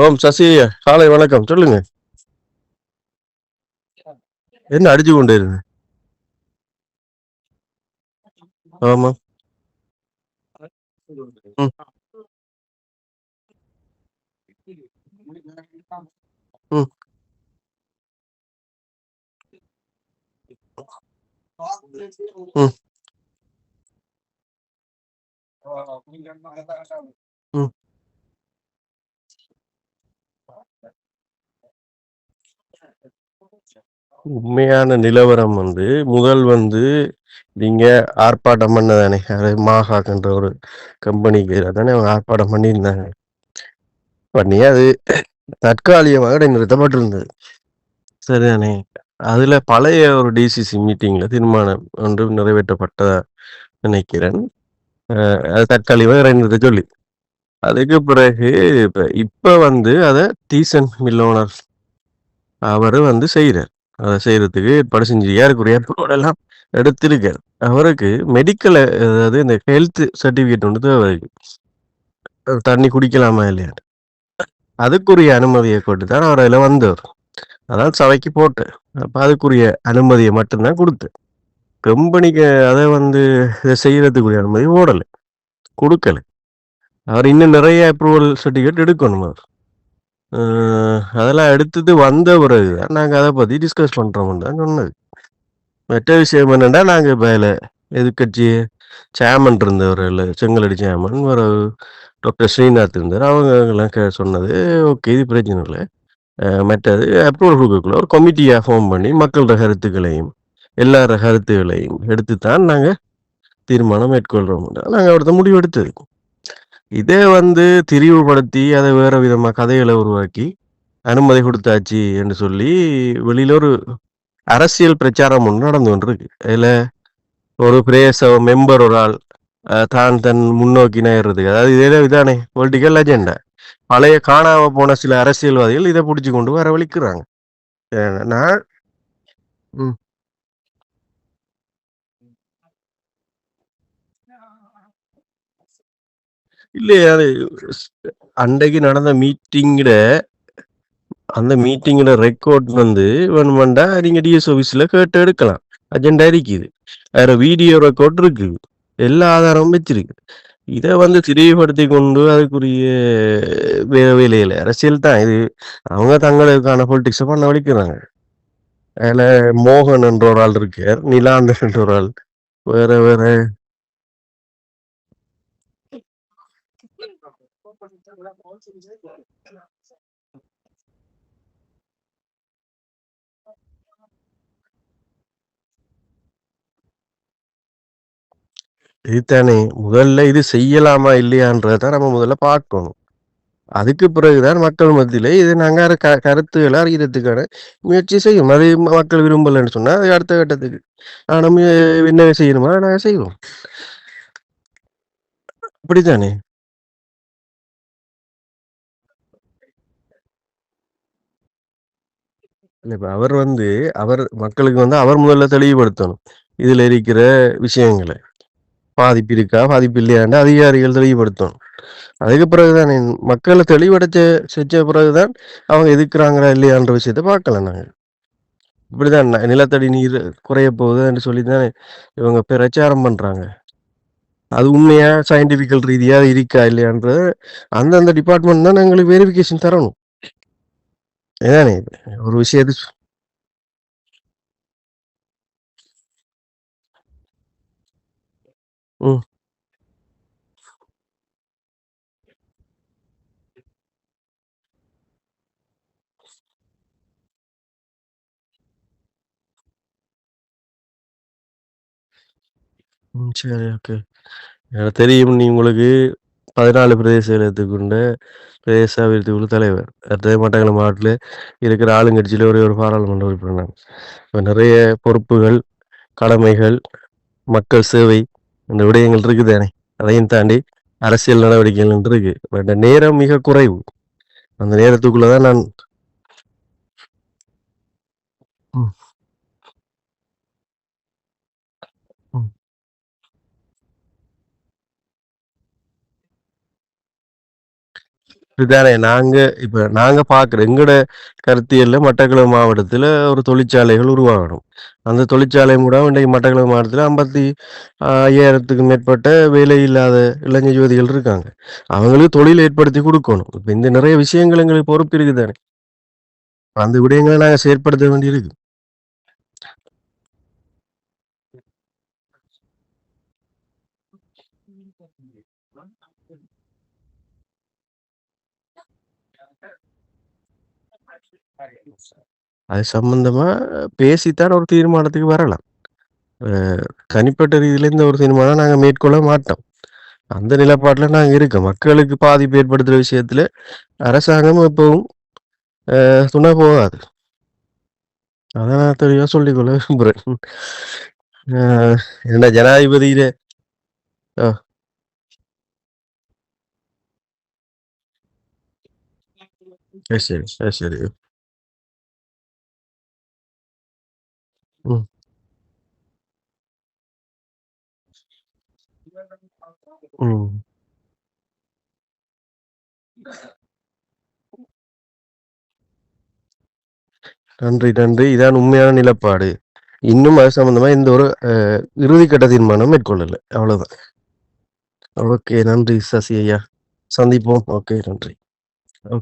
ஓம் சசி காலை வணக்கம். சொல்லுங்க. என்ன அடிச்சு கொண்டு இருக்கு? ஆமா. ம். ம் ம் ம் உண்மையான நிலவரம் வந்து முதல் வந்து நீங்க ஆர்ப்பாட்டம் பண்ணதானே? அது மாகாக்குன்ற ஒரு கம்பெனிக்கு தானே அவங்க ஆர்ப்பாட்டம் பண்ணியிருந்தாங்க. பண்ணி அது தற்காலிகமாக நிறுத்தப்பட்டிருந்தது. சரிதானே? அதுல பழைய ஒரு டிசிசி மீட்டிங்ல தீர்மானம் ஒன்று நிறைவேற்றப்பட்டதா நினைக்கிறேன். அஹ் அது தற்காலிகமாக இடைநிறுத்த சொல்லி. அதுக்கு பிறகு இப்ப இப்ப வந்து அதை டீசன் மில் அவர் வந்து செய்கிறார் அதை செய்கிறதுக்கு ஏற்பாடு செஞ்சு ஏறக்குறைய ஏற்பாடெல்லாம் எடுத்திருக்கார் எடுத்திருக்காரு. அவருக்கு மெடிக்கல் அதாவது இந்த ஹெல்த் சர்டிஃபிகேட் ஒண்ணு அவருக்கு தண்ணி குடிக்கலாமா இல்லையான்னு. அதுக்குரிய அனுமதியை கொண்டு தான் அவர் அதில் வந்தவர். அதான் சபைக்கு போட்டு அப்போ அதுக்குரிய அனுமதியை மட்டும்தான் கொடுத்து கம்பெனிக்கு அதை வந்து இதை செய்கிறதுக்குரிய அனுமதி ஓடலை கொடுக்கலை அவர் இன்னும் நிறைய அப்ரூவல் சர்டிஃபிகேட் எடுக்கணும் அவர். அதெல்லாம் எடுத்துட்டு வந்த பிறகு தான் நாங்கள் அதை பற்றி டிஸ்கஸ் பண்ணுறோம்னு தான் சொன்னது. மற்ற விஷயம் என்னென்னா நாங்கள் வேலை எதிர்கட்சி எதிர்க்கட்சி சேர்மன் இருந்தவரு செங்கலடி சேர்மன், ஒரு டாக்டர் ஸ்ரீநாத் இருந்தார் அவங்கலாம் கே சொன்னது, ஓகே இது பிரச்சனை இல்லை மற்றது அப்ரூவல் கொடுக்கக்குள்ள ஒரு கமிட்டியாக ஃபார்ம் பண்ணி மக்களோட கருத்துக்களையும், எல்லார கருத்துக்களையும் எடுத்து தான் நாங்கள் தீர்மானம் மேற்கொள்கிறோம் நாங்கள் அடுத்த முடிவு எடுத்தது. இதே வந்து திரிவுபடுத்தி அதை வேற விதமாக கதைகளை உருவாக்கி, அனுமதி கொடுத்தாச்சு என்று சொல்லி வெளியில ஒரு அரசியல் பிரச்சாரம் ஒன்று நடந்து கொண்டிருக்கு. இதில் ஒரு பிரேச மெம்பர் ஒரு ஆள் தான் தன் முன்னோக்கி நகர்றதுக்கு அதாவது இதே இதானே பொலிட்டிக்கல் அஜெண்டா. பழைய காணாம போன சில அரசியல்வாதிகள் இதை பிடிச்சி கொண்டு வரவழிக்கிறாங்க. அ நான் ம். இல்லையே அது அன்றைக்கு நடந்த மீட்டிங்ல அந்த மீட்டிங்கோட ரெக்கார்ட் வந்து வேணுமெண்டா நீங்க டிஎஸ் ஆஃபீஸில் கேட்டு எடுக்கலாம். அஜெண்டா இருக்குது. வேற வீடியோ ரெக்கார்ட் இருக்கு. எல்லா ஆதாரமும் வச்சிருக்கு. இதை வந்து திரிவுபடுத்திக் கொண்டு அதுக்குரிய வே வேலையில அரசியல் தான் இது. அவங்க தங்களுக்கான பொலிட்டிக்ஸை பண்ண வலிக்கிறாங்க அதில் மோகன் என்ற ஒரு ஆள் இருக்கார். நிலாந்தர் என்ற ஒரு ஆள். வேற வேற இதுதானே முதல்ல இது செய்யலாமா இல்லையான்றத நம்ம முதல்ல பார்க்கணும். அதுக்கு பிறகுதான் மக்கள் மத்தியில இது நாங்க க கருத்துக்களை அறிகிறதுக்கான முயற்சி செய்யும். அது மக்கள் விரும்பலன்னு சொன்னா, அது அடுத்த கட்டத்துக்கு நானும் என்ன செய்யணுமா நாங்கள் நாங்க செய்வோம். அப்படித்தானே? இல்ல இப்ப அவர் வந்து அவர் மக்களுக்கு வந்து அவர் முதல்ல தெளிவுபடுத்தணும். இதுல இருக்கிற விஷயங்கள. பாதிப்பு இருக்கா? பாதிப்பு இல்லையான்னு அதிகாரிகள் தெளிவுபடுத்தணும். அதுக்கு பிறகுதான் மக்களை தெளிவடைச்ச செஞ்ச பிறகு தான் அவங்க எதிர்க்கிறாங்களா இல்லையான்ற விஷயத்த பார்க்கலாம் நாங்கள் இப்படிதான் நிலத்தடி நீர் குறைய போகுது என்று சொல்லி தான் இவங்க பிரச்சாரம் பண்றாங்க. அது உண்மையா சயின்டிபிக்கல் ரீதியா இருக்கா இல்லையான்றது அந்தந்த டிபார்ட்மெண்ட் தான் எங்களுக்கு வெரிஃபிகேஷன் தரணும். அதானே ஒரு விஷயத்த ம். ம். சரி, ஓகே. எனக்கு தெரியும் நீ உங்களுக்கு 14 பிரதேச செயலகத்துக்கு கொண்ட பிரதேச அபிவிருத்தி குழு தலைவர். அடுத்தது மட்டக்களப்பு மாவட்டத்தில் இருக்கிற ஆளுங்கட்சியில் ஒரே ஒரு பாராளுமன்ற உறுப்பினர் நான். நிறைய பொறுப்புகள், கடமைகள், மக்கள் சேவை இந்த விடயங்கள் இருக்குது தானே. அதையும் தாண்டி அரசியல் நடவடிக்கைகள் இருக்கு. பட் நேரம் மிக குறைவு. அந்த நேரத்துக்குள்ளே தான் நான் இதுதானே நாங்க இப்ப நாங்க பார்க்குற எங்கட கருத்தியல்ல மட்டக்களப்பு மாவட்டத்தில் ஒரு தொழிற்சாலைகள் உருவாகணும். அந்த தொழிற்சாலை மூலம் இன்றைக்கு மட்டக்களப்பு மாவட்டத்தில 55,000த்துக்கும் மேற்பட்ட வேலை இல்லாத இளைஞர் யுவதிகள் இருக்காங்க. அவங்களுக்கு தொழில் ஏற்படுத்தி கொடுக்கணும் இப்போ இந்த நிறைய விஷயங்கள் எங்களுக்கு பொறுப்பு இருக்குது தானே! அந்த விடயங்களை நாங்கள் செயற்படுத்த வேண்டியிருக்கு. அது சம்பந்தமா பேசித்தான் ஒரு தீர்மானத்துக்கு வரலாம். தனிப்பட்ட ரீதியில இந்த ஒரு தீர்மானம் நாங்க மேற்கொள்ள மாட்டோம். அந்த நிலைப்பாட்டுல நாங்க இருக்கோம். மக்களுக்கு பாதிப்பு ஏற்படுத்துற விஷயத்துல அரசாங்கம் எப்பவும் துணை போகாது. அத நான் தெளிவாக சொல்லிக்கொள்ள கொள்ள விரும்புறேன். ஜனாதிபதியில சரி, சரி. ம். ம். நன்றி, நன்றி. இதான் உண்மையான நிலப்பாடு. இன்னும் அது சம்பந்தமா எந்த ஒரு அ இறுதிக்கட்ட தீர்மானம் மேற்கொள்ளல. அவ்வளவுதான். ஓகே. நன்றி சசி ஐயா. சந்திப்போம். ஓகே. நன்றி. ஓ